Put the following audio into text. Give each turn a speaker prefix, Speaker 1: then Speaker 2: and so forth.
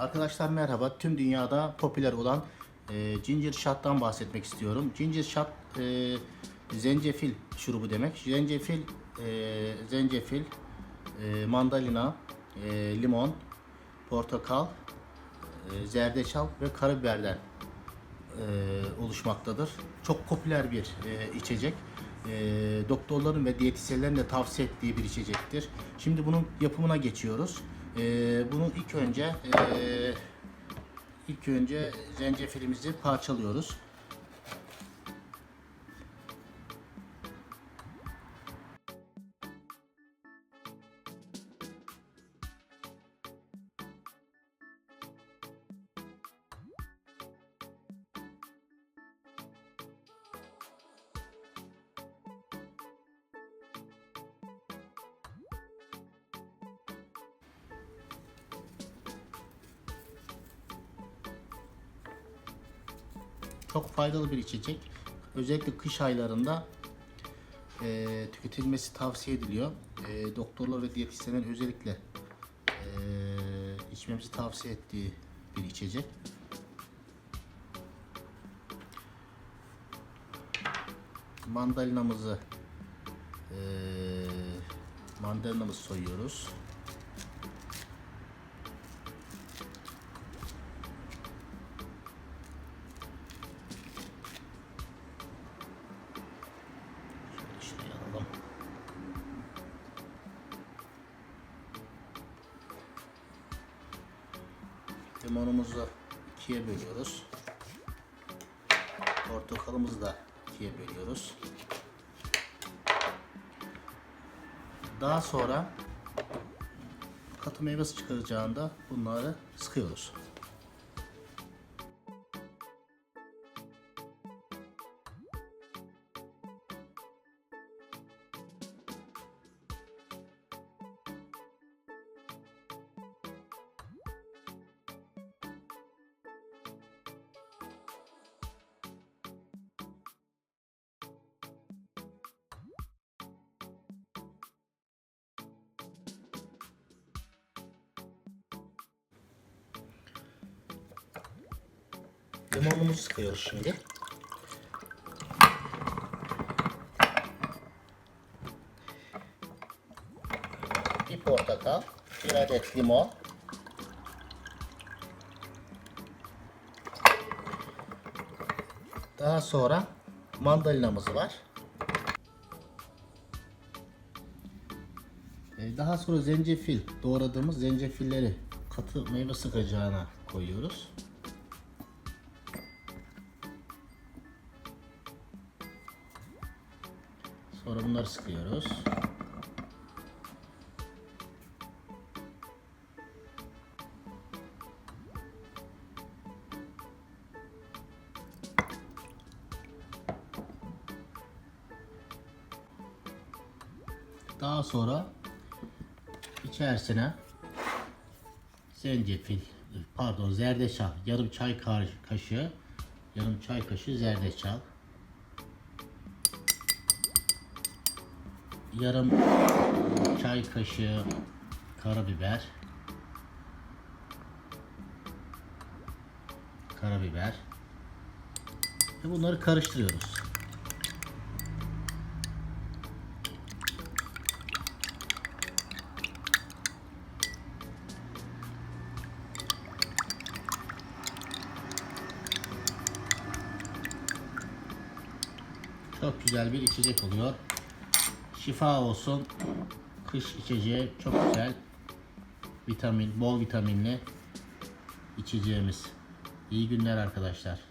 Speaker 1: Arkadaşlar merhaba. Tüm dünyada popüler olan e, ginger shot'tan bahsetmek istiyorum. Ginger shot e, zencefil şurubu demek. Zencefil, e, zencefil, e, mandalina, e, limon, portakal, e, zerdeçal ve karabiberden e, oluşmaktadır. Çok popüler bir e, içecek. E, doktorların ve diyetisyenlerin de tavsiye ettiği bir içecektir. Şimdi bunun yapımına geçiyoruz. E, bunu ilk önce e, ilk önce zencefilimizi parçalıyoruz. Çok faydalı bir içecek. Özellikle kış aylarında e, tüketilmesi tavsiye ediliyor. E, doktorlar ve diyetisyenlerin özellikle e, içmemizi tavsiye ettiği bir içecek. Mandalinamızı e, mandalinamızı soyuyoruz. Limonumuzu ikiye bölüyoruz. Portakalımızı da ikiye bölüyoruz. Daha sonra katı meyvesi çıkaracağında bunları sıkıyoruz. Limonumuzu sıkıyoruz şimdi. Bir portakal, bir adet limon. Daha sonra mandalinamız var. Ee, Daha sonra zencefil, doğradığımız zencefilleri katı meyve sıkacağına koyuyoruz. Sonra bunları sıkıyoruz. Daha sonra içerisine zencefil, pardon zerdeçal, yarım çay ka- kaşığı, yarım çay kaşığı zerdeçal, yarım çay kaşığı karabiber karabiber ve bunları karıştırıyoruz. Çok güzel bir içecek oluyor. Şifa olsun. Kış içeceği çok güzel. Vitamin, bol vitaminli içeceğimiz. İyi günler arkadaşlar.